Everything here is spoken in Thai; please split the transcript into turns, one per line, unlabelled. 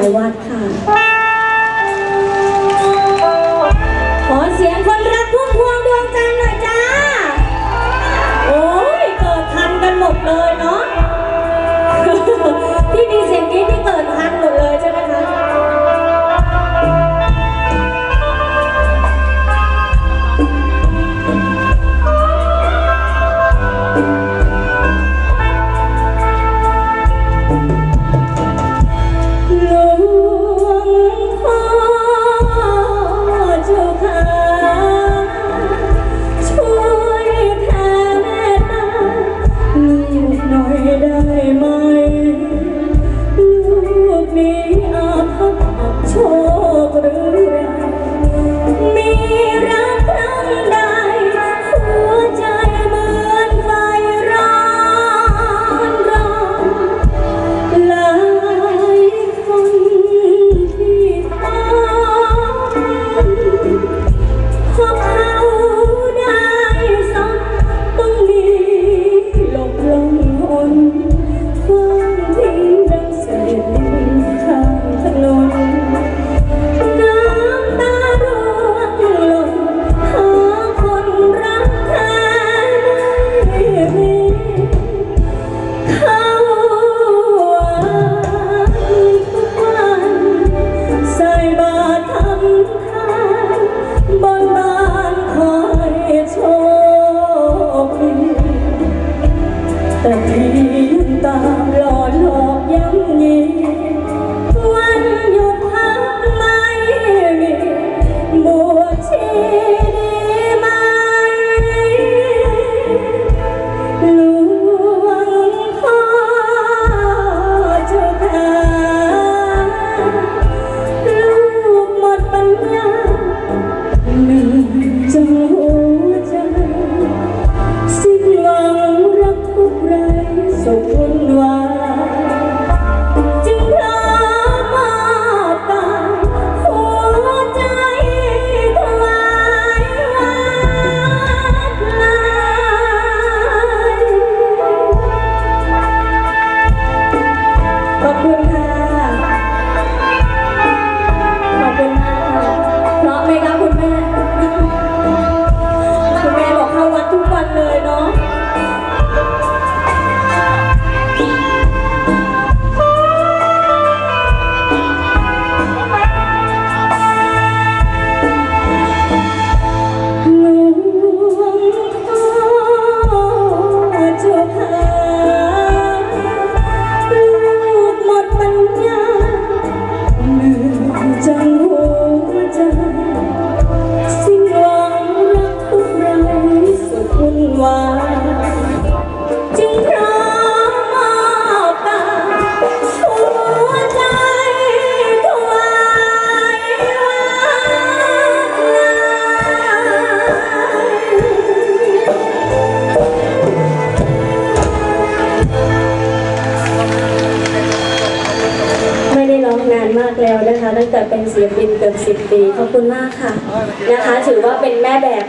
ายวัดค่ะ มากแล้วนะคะ ตั้งแต่เป็นศิลปินเกือบสิบปี ขอบคุณมากค่ะนะคะ ถือว่าเป็นแม่แบบ